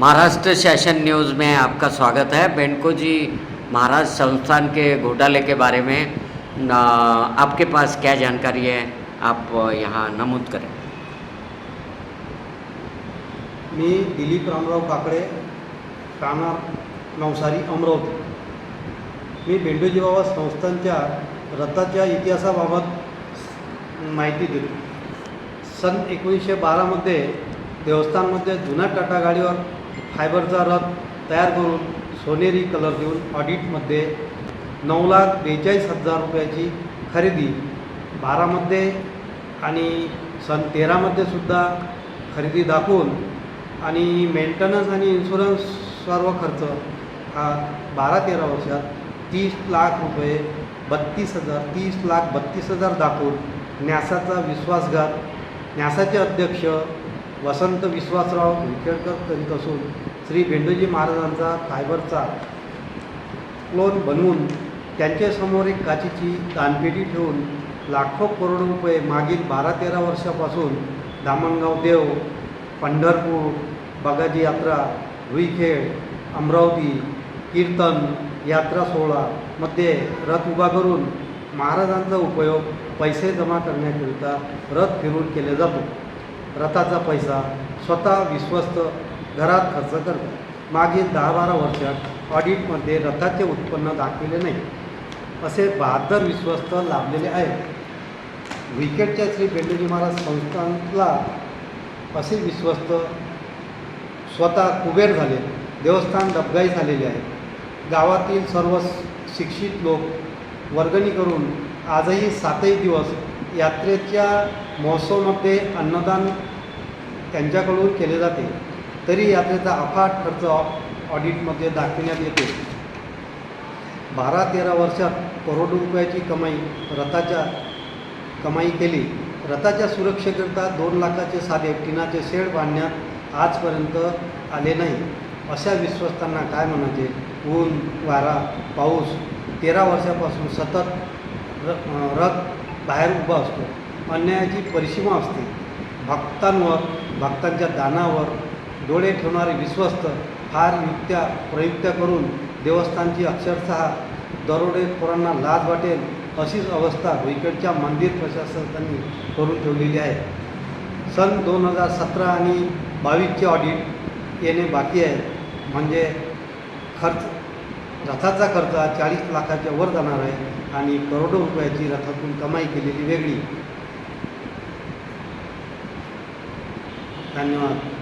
महाराष्ट्र शासन न्यूज़ में आपका स्वागत है। बेंको जी, महाराज संस्थान के घोटाले के बारे में आपके पास क्या जानकारी है? आप यहाँ नमूद करें। मी दिलीप रामराव काकडे राहणार नवसारी, अमरावती. मी बेंडोजी बाबा संस्थांच्या रथाच्या इतिहासाबाबत माहिती देतो. सन एकोणीसशे बारामध्ये देवस्थानमध्ये जुन्या टाटा गाडीवर फायबरचा रथ तयार करून सोनेरी कलर देऊन ऑडिटमध्ये नऊ लाख बेचाळीस हजार रुपयाची खरेदी बारामध्ये आणि सन तेरामध्ये सुद्धा खरेदी दाखवून आणि मेंटेनन्स आणि इन्शुरन्स सर्व खर्च हा बारा तेरा वर्षात तीस लाख रुपये बत्तीस हजार तीस लाख बत्तीस हजार दाखवून न्यासाचा विश्वासघात. न्यासाचे अध्यक्ष वसंत विश्वासराव विखेडकर करीत असून श्री भेंडोजी महाराजांचा फायबरचा क्लोन बनवून त्यांच्यासमोर एक काचीची दानपेटी ठेवून लाखो करोड रुपये मागील बारा तेरा वर्षापासून दामणगाव देव पंढरपूर बगाजी यात्रा रुईखेड अमरावती कीर्तन यात्रा सोहळामध्ये रथ उभा करून महाराजांचा उपयोग पैसे जमा करण्याकरिता रथ फिरून केले जातो. रथाचा पैसा स्वतः विश्वस्त घरात खर्च करतात मागील दहा बारा वर्षात ऑडिटमध्ये रथाचे उत्पन्न दाखविले नाही असे बहात्तर विश्वस्त लाभलेले आहेत. विकेटच्या श्री बेंडोजी महाराज संस्थानला असे विश्वस्त स्वतः कुबेर झाले देवस्थान डबगाई झालेले आहे. गावातील सर्व शिक्षित लोक वर्गणी करून आजही सातही दिवस यात्रेच्या महोत्सवामध्ये अन्नदान त्यांच्याकडून केले जाते. तरी यात्रेचा अफाट खर्च ऑडिटमध्ये दाखविण्यात येते. बारा तेरा वर्षात करोडो रुपयाची कमाई रथाच्या कमाई केली. रथाच्या सुरक्षेकरिता दोन लाखाचे साधे टिनाचे शेड बांधण्यात आजपर्यंत आले नाही. अशा विश्वस्तांना काय म्हणायचे? ऊन वारा पाऊस तेरा वर्षापासून सतत र रथ बाहेर उभा असतो. अन्यायाची परिसीमा असते. भक्तांवर भक्तांच्या दानावर डोळे ठेवणारे विश्वस्त फार युक्त्या प्रयुक्त्या करून देवस्थानची अक्षरशः दरोडेखोरांना लाज वाटेल अशीच अवस्था भुईकडच्या मंदिर प्रशासकांनी करून ठेवलेली आहे. सन दोन हजार सतरा आणि बावीसचे ऑडिट येणे बाकी आहे. म्हणजे खर्च रथाचा खर्च चाळीस लाखाच्या वर जाणार आहे आणि करोडो रुपयाची रथातून कमाई केलेली वेगळी. धन्यवाद.